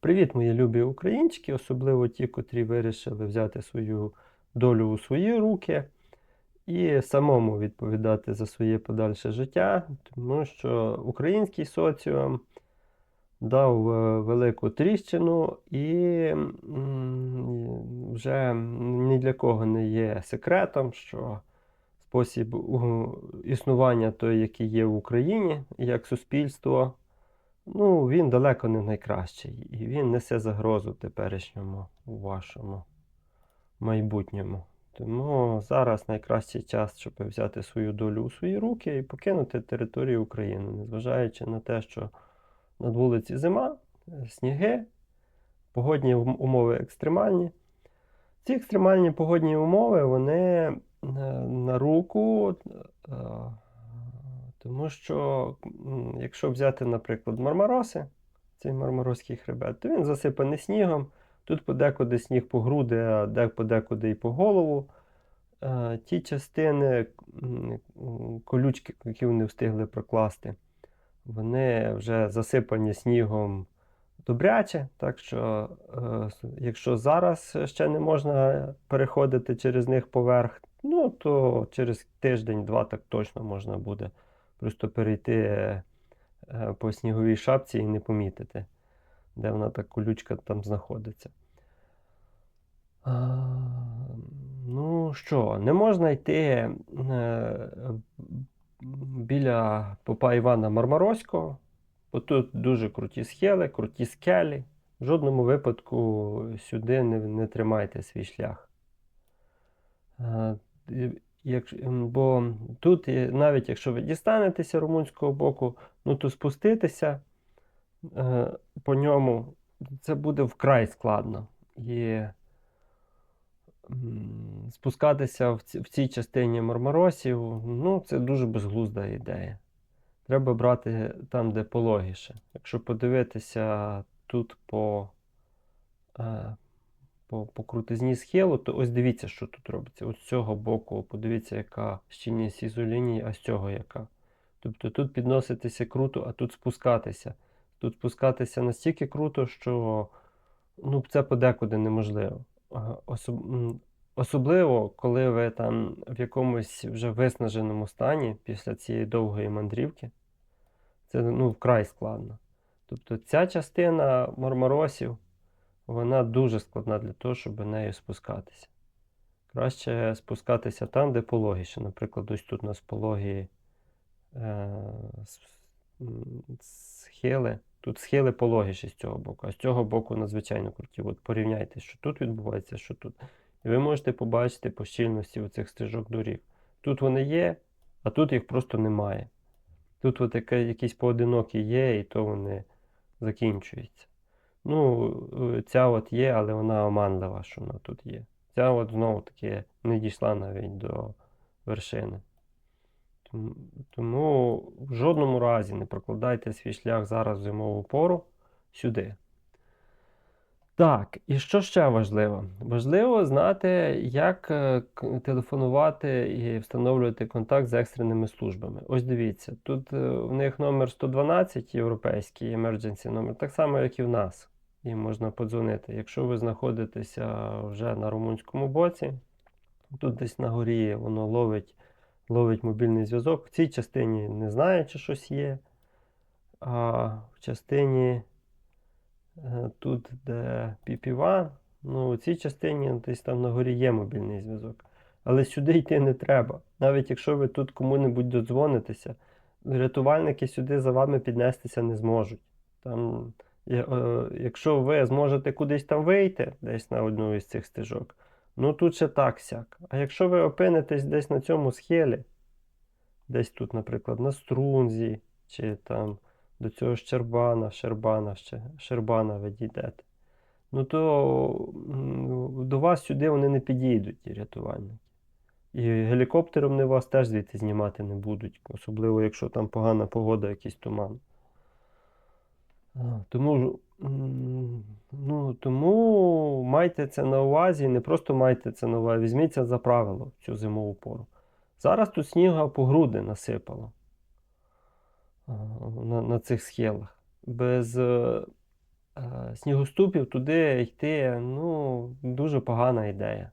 Привіт, мої любі українчики, особливо ті, котрі вирішили взяти свою долю у свої руки і самому відповідати за своє подальше життя, тому що український соціум дав е, велику тріщину і вже ні для кого не є секретом, що спосіб існування той, який є в Україні, як суспільство, ну, він далеко не найкращий. І він несе загрозу теперішньому вашому майбутньому. Тому зараз найкращий час, щоб взяти свою долю у свої руки і покинути територію України, незважаючи на те, що над вулиці зима, сніги, погодні умови екстремальні. Ці екстремальні погодні умови, вони е, на руку, е, тому що, якщо взяти, наприклад, Мармароси, цей Мармарозький хребет, то він засипаний снігом. Тут подекуди сніг по груди, а подекуди і по голову. Е, Ті частини, колючки, які вони встигли прокласти, вони вже засипані снігом добряче. Так що, е, якщо зараз ще не можна переходити через них поверх, ну то через тиждень-два так точно можна буде просто перейти е, по сніговій шапці і не помітити, де вона та колючка там знаходиться. Ну що, не можна йти е, біля попа Івана Мармароського, бо тут дуже круті схили, круті скелі. В жодному випадку сюди не, не тримайте свій шлях. Е, Як, бо тут, і навіть якщо ви дістанетеся румунського боку, ну то спуститися е, по ньому це буде вкрай складно. І спускатися в, ці- в цій частині Мармаросів, ну, це дуже безглузда ідея. Треба брати там, де пологіше. Якщо подивитися тут по, е, по, по крутизні схилу, то ось дивіться, що тут робиться. Ось з цього боку, подивіться, яка щільність ізолінії, а з цього яка. Тобто тут підноситися круто, а тут спускатися. Тут спускатися настільки круто, що ну, це подекуди неможливо. Особ- Особливо, коли ви там в якомусь вже виснаженому стані після цієї довгої мандрівки, це ну, вкрай складно. Тобто ця частина Мармаросів, вона дуже складна для того, щоб нею спускатися. Краще спускатися там, де пологіше. Наприклад, ось тут у нас пологі е, схили. Тут схили пологіші з цього боку, а з цього боку надзвичайно круті. От порівняйте, що тут відбувається, що тут. І ви можете побачити по щільності оцих стежок доріг. Тут вони є, а тут їх просто немає. Тут от якісь поодинокі є, і то вони закінчуються. Ну, е, ця от є, але вона оманлива, що вона тут є. Ця от знову таки не дійшла навіть до вершини. Тому, в жодному разі не прокладайте свій шлях зараз в зимову пору сюди. Так, і що ще важливо? Важливо знати, як е, телефонувати і встановлювати контакт з екстреними службами. Ось дивіться, тут е, в них номер 112 європейський emergency номер, так само, як і в нас. Їм можна подзвонити. Якщо ви знаходитеся вже на румунському боці, тут десь на горі воно ловить, ловить мобільний зв'язок. В цій частині не знаю, чи щось є. А в частині е, тут, де піпіван, ну, у цій частині десь там на горі є мобільний зв'язок. Але сюди йти не треба. Навіть якщо ви тут кому-небудь додзвонитеся, рятувальники сюди за вами піднестися не зможуть. Там, якщо ви зможете кудись там вийти, десь на одну із цих стежок, ну тут ще так сяк. А якщо ви опинитесь десь на цьому схилі, десь тут, наприклад, на струнзі, чи там до цього Щербана, Щербана, ще, Щербана ви дійдете, ну то до вас сюди вони не підійдуть, ті рятувальники. І гелікоптером вони вас теж звідти знімати не будуть, особливо якщо там погана погода, якийсь туман. Тому, ну, тому майте це на увазі, не просто майте це на увазі, візьміться за правило цю зимову пору. Зараз тут снігу по груди насипало на, на цих схилах. Без е, е, снігоступів туди йти, ну, дуже погана ідея.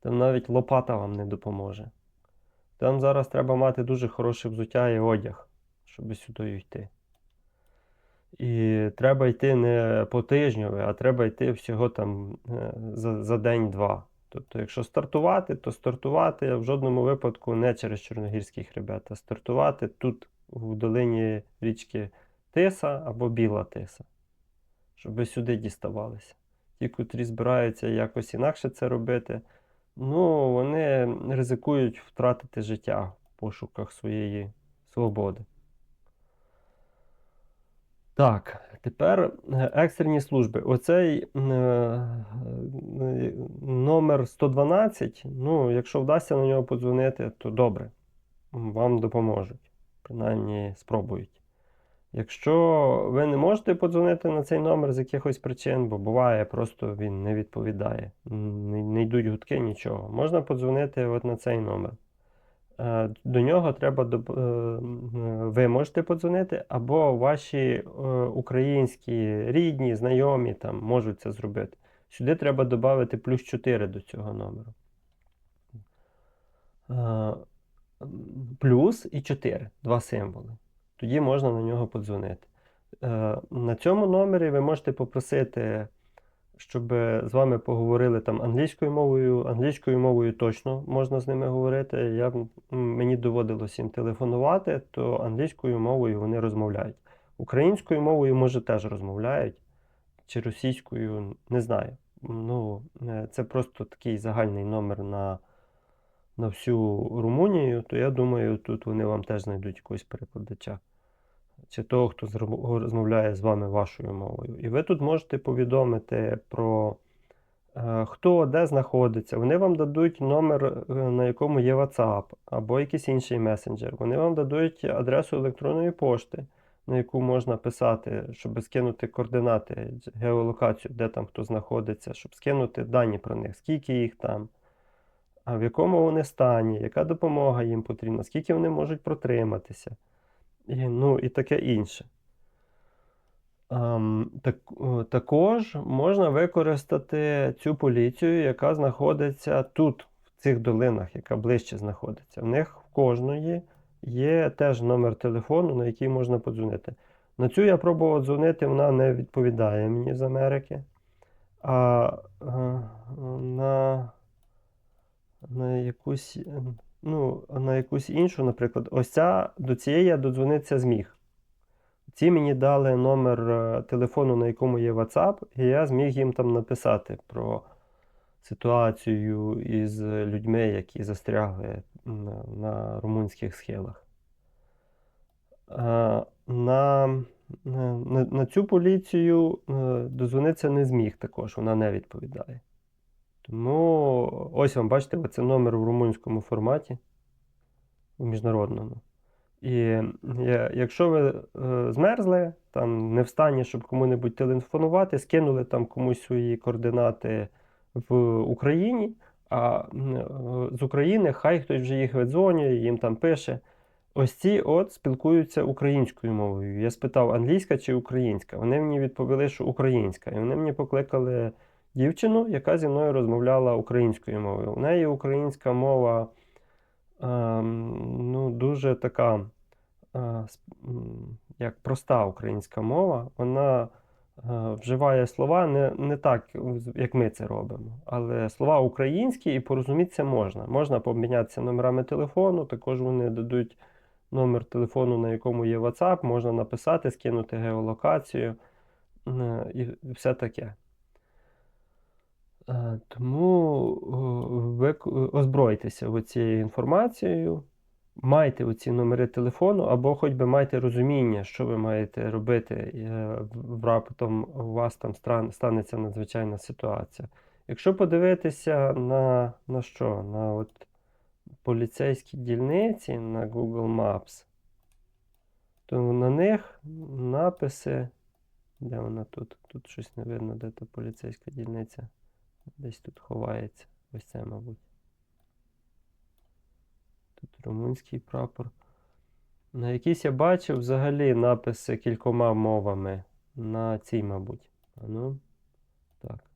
Там навіть лопата вам не допоможе. Там зараз треба мати дуже хороше взуття і одяг, щоб сюди йти. І треба йти не по тижню, а треба йти всього там е, за, за день-два. Тобто, якщо стартувати, то стартувати в жодному випадку не через Чорногірський хребет, а стартувати тут, в долині річки Тиса або Біла Тиса, щоб сюди діставалися. Ті, котрі збираються якось інакше це робити, ну, вони ризикують втратити життя в пошуках своєї свободи. Так, тепер е, екстрені служби. Оцей е, е, номер 112, ну, якщо вдасться на нього подзвонити, то добре. Вам допоможуть. Принаймні спробують. Якщо ви не можете подзвонити на цей номер з якихось причин, бо буває, просто він не відповідає, не, йдуть гудки, нічого. Можна подзвонити от на цей номер. Е, До нього треба е, ви можете подзвонити, або ваші е, українські рідні, знайомі там можуть це зробити. Сюди треба додати плюс 4 до цього номеру. Плюс і 4, два символи. Тоді можна на нього подзвонити. На цьому номері ви можете попросити, щоб з вами поговорили там англійською мовою. Англійською мовою точно можна з ними говорити. Я, мені доводилось їм телефонувати, то англійською мовою вони розмовляють. Українською мовою, може, теж розмовляють, чи російською, не знаю. Ну, е, це просто такий загальний номер на, на всю Румунію, то я думаю, тут вони вам теж знайдуть якогось перекладача чи того, хто розмовляє з вами вашою мовою. І ви тут можете повідомити про е, хто де знаходиться. Вони вам дадуть номер, е, на якому є WhatsApp або якийсь інший месенджер. Вони вам дадуть адресу електронної пошти, на яку можна писати, щоб скинути координати, геолокацію, де там хто знаходиться, щоб скинути дані про них, скільки їх там. А в якому вони стані, яка допомога їм потрібна, скільки вони можуть протриматися і, ну, і таке інше. Ем, так, також можна використати цю поліцію, яка знаходиться тут, в цих долинах, яка ближче знаходиться. В них в кожної є теж номер телефону, на який можна подзвонити. На цю я пробував дзвонити, вона не відповідає мені з Америки. А е, на, на якусь ну, на якусь іншу, наприклад, ось ця до цієї я додзвонитися зміг. Ці мені дали номер е, телефону, на якому є WhatsApp, і я зміг їм там написати про ситуацію із людьми, які застрягли на, румунських схилах. Е, На, на, на, на цю поліцію е, дозвонитися не зміг також, вона не відповідає. Тому ось вам бачите, це номер в румунському форматі, у міжнародному. І якщо ви е, змерзли, там не в стані, щоб кому-небудь телефонувати, скинули там комусь свої координати в Україні, а е, з України хай хтось вже їх видзвонює, їм там пише. Ось ці от спілкуються українською мовою. Я спитав, англійська чи українська. Вони мені відповіли, що українська. І вони мені покликали дівчину, яка зі мною розмовляла українською мовою. У неї українська мова ем, ну, дуже така, е, як проста українська мова. Вона е, вживає слова не, не так, як ми це робимо. Але слова українські і порозумітися можна. Можна помінятися номерами телефону, також вони дадуть номер телефону, на якому є WhatsApp, можна написати, скинути геолокацію е, і все таке. Е, Тому е, ви к- озбройтеся цією інформацією, майте оці номери телефону, або хоч би майте розуміння, що ви маєте робити е, раптом у вас там станеться надзвичайна ситуація. Якщо подивитися на, на що? На от поліцейські дільниці на Google Maps, то на них написи. Де вона тут? Тут щось не видно, де та поліцейська дільниця. Десь тут ховається. Ось це, мабуть. Тут румунський прапор. На якийсь я бачив взагалі написи кількома мовами. На цій, мабуть. А ну. Так.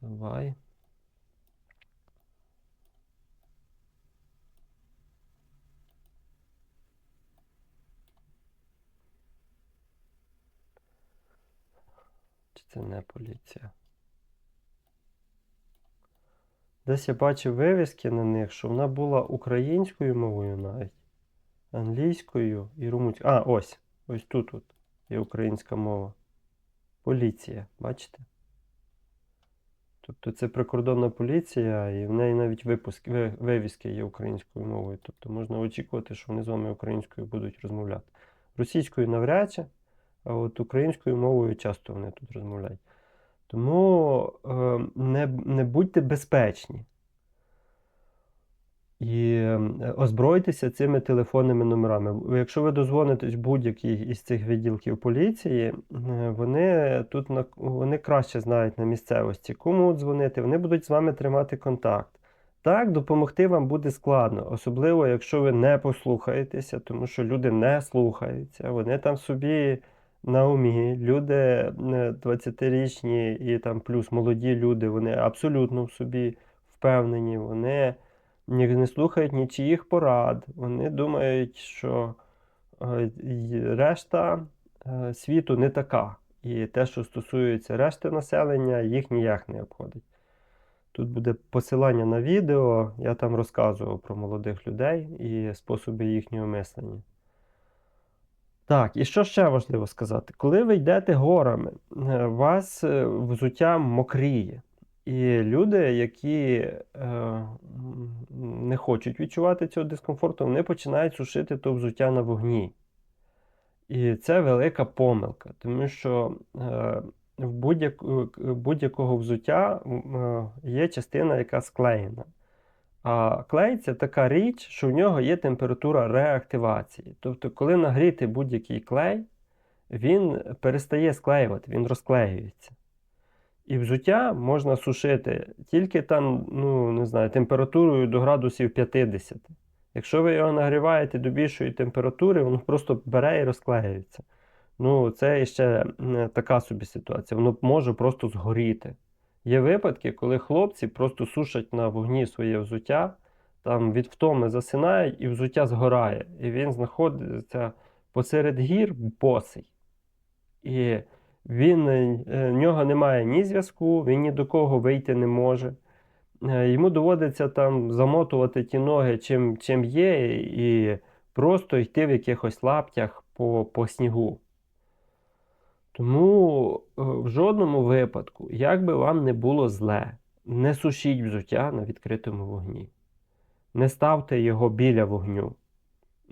Давай. Чи це не поліція? Десь я бачив вивіски на них, що вона була українською мовою навіть, англійською і румунською. А, ось. Ось тут от є українська мова. Поліція, бачите? Тобто це прикордонна поліція, і в неї навіть випуск, вивіски є українською мовою. Тобто можна очікувати, що вони з вами українською будуть розмовляти. Російською навряд чи, а от українською мовою часто вони тут розмовляють. Тому е, не, не будьте безпечні. І е, озбройтеся цими телефонними номерами. Якщо ви дозвонитесь будь-який із цих відділків поліції, е, вони тут вони краще знають на місцевості, кому дзвонити, вони будуть з вами тримати контакт. Так, допомогти вам буде складно, особливо якщо ви не послухаєтеся, тому що люди не слухаються, вони там собі на умі, люди е, 20-річні і там плюс молоді люди, вони абсолютно в собі впевнені, вони не слухають нічиїх порад. Вони думають, що е, решта е, світу не така. І те, що стосується решти населення, їх ніяк не обходить. Тут буде посилання на відео, я там розказував про молодих людей і способи їхнього мислення. Так, і що ще важливо сказати? Коли ви йдете горами, е, вас е, взуття мокріє. І люди, які е, не хочуть відчувати цього дискомфорту, вони починають сушити то взуття на вогні. І це велика помилка, тому що е, в будь-як, будь-якого взуття е, є частина, яка склеєна. А клей це така річ, що в нього є температура реактивації. Тобто, коли нагріти будь-який клей, він перестає склеювати, він розклеюється. І взуття можна сушити тільки там, ну, не знаю, температурою до градусів 50. Якщо ви його нагріваєте до більшої температури, воно просто бере і розклеюється. Ну, це ще така собі ситуація. Воно може просто згоріти. Є випадки, коли хлопці просто сушать на вогні своє взуття, там від втоми засинають і взуття згорає. І він знаходиться посеред гір босий. І він, е, в нього немає ні зв'язку, він ні до кого вийти не може. Е, Йому доводиться там замотувати ті ноги, чим, чим є, і просто йти в якихось лаптях по, по снігу. Тому е, в жодному випадку, як би вам не було зле, не сушіть взуття на відкритому вогні. Не ставте його біля вогню.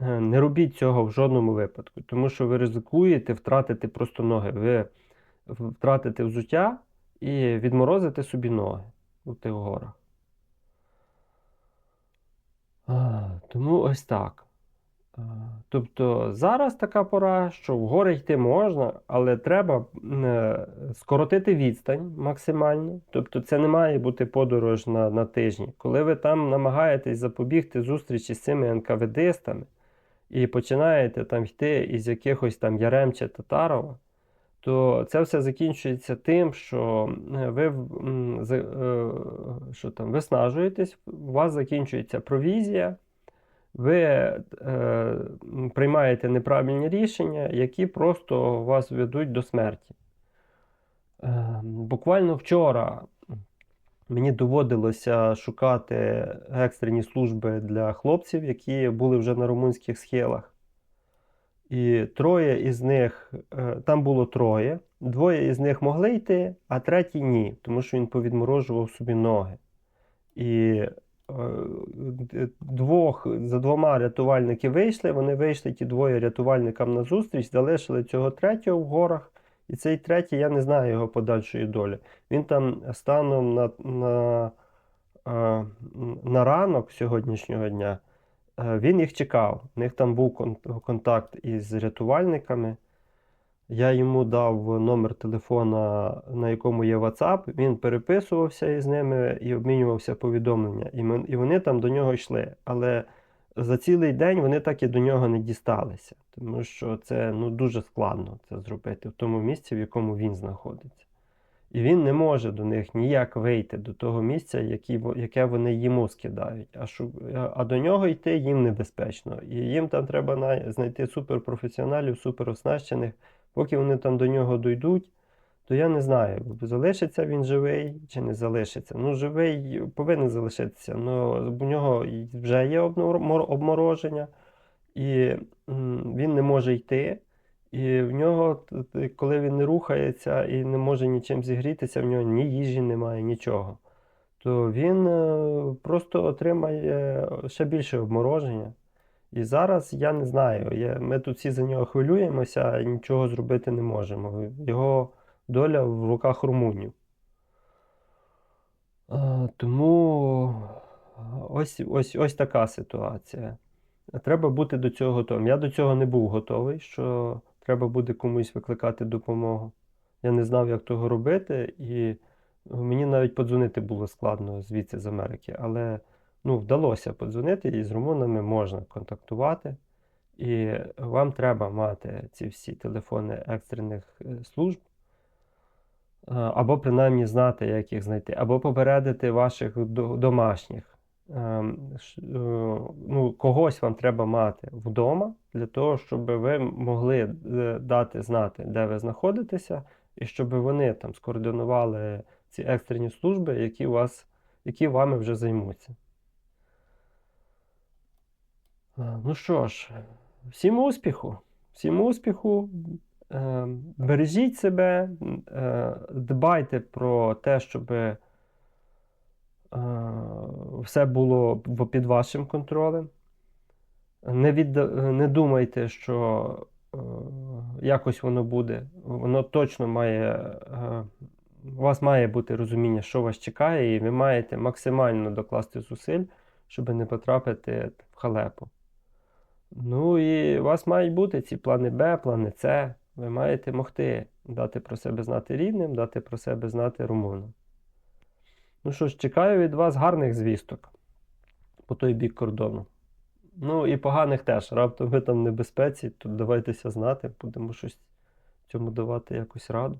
Е, Не робіть цього в жодному випадку, тому що ви ризикуєте втратити просто ноги. Ви втратите взуття і відморозите собі ноги у тих горах. Тому ось так. А, Тобто зараз така пора, що в гори йти можна, але треба е, скоротити відстань максимально. Тобто це не має бути подорож на, на тижні. Коли ви там намагаєтесь запобігти зустрічі з цими НКВДистами і починаєте там йти із якихось там Ярем чи Татарова, то це все закінчується тим, що е, ви е, що там, виснажуєтесь, у вас закінчується провізія, ви е, приймаєте неправильні рішення, які просто вас ведуть до смерті. Е, Буквально вчора мені доводилося шукати екстрені служби для хлопців, які були вже на румунських схилах. І троє із них, е, там було троє, двоє із них могли йти, а третій ні, тому що він повідморожував собі ноги. І двох, за двома рятувальники вийшли, вони вийшли ті двоє рятувальникам на зустріч, залишили цього третього в горах. І цей третій, я не знаю його подальшої долі. Він там станом на, на, е, на ранок сьогоднішнього дня. Е, Він їх чекав. У них там був контакт із рятувальниками. Я йому дав номер телефона, на якому є WhatsApp. Він переписувався із ними і обмінювався повідомлення. І, вони там до нього йшли. Але за цілий день вони так і до нього не дісталися, тому що це ну, дуже складно це зробити в тому місці, в якому він знаходиться. І він не може до них ніяк вийти до того місця, які, яке вони йому скидають. А, шу- а до нього йти їм небезпечно. І їм там треба знайти суперпрофесіоналів, супероснащених. Поки вони там до нього дійдуть, то я не знаю, залишиться він живий чи не залишиться. Ну, живий повинен залишитися. Ну, у нього вже є обмороження, і він не може йти. І в нього, коли він не рухається і не може нічим зігрітися, в нього ні їжі немає, нічого. То він е, просто отримає ще більше обмороження. І зараз я не знаю. Я, ми тут всі за нього хвилюємося, а нічого зробити не можемо. Його доля в руках румунів. Тому ось, ось, ось така ситуація. Треба бути до цього готовим. Я до цього не був готовий, що треба буде комусь викликати допомогу. Я не знав, як того робити, і мені навіть подзвонити було складно звідси з Америки. Але ну, вдалося подзвонити, і з румунами можна контактувати. І вам треба мати ці всі телефони екстрених е, служб, е, або принаймні знати, як їх знайти, або попередити ваших домашніх. Ем, е, Ну, когось вам треба мати вдома для того, щоб ви могли дати знати, де ви знаходитеся, і щоб вони там скоординували ці екстрені служби, які, вас, які вами вже займуться. Е, Ну що ж, всім успіху! Всім успіху! Е, Бережіть себе, е, дбайте про те, щоб все було під вашим контролем. Не, відда... не думайте, що якось воно буде. Воно точно має. У вас має бути розуміння, що вас чекає, і ви маєте максимально докласти зусиль, щоб не потрапити в халепу. Ну і у вас мають бути ці плани Б, плани С. Ви маєте могти дати про себе знати рідним, дати про себе знати румунам. Ну що ж, чекаю від вас гарних звісток по той бік кордону. Ну і поганих теж. Раптом ви там в небезпеці, то давайтеся знати, будемо щось цьому давати якусь раду.